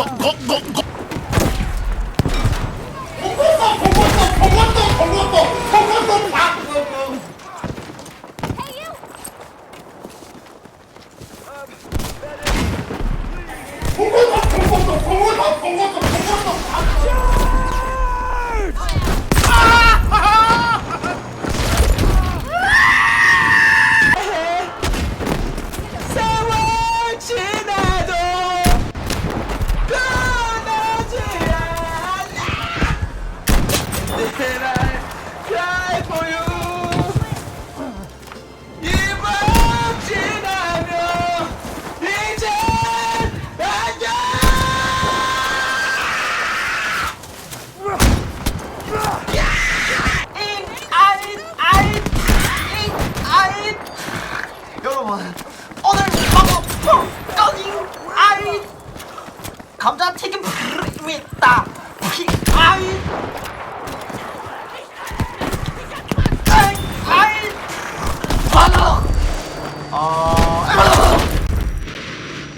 go, go, go, go. 감자 튀김 부르 있다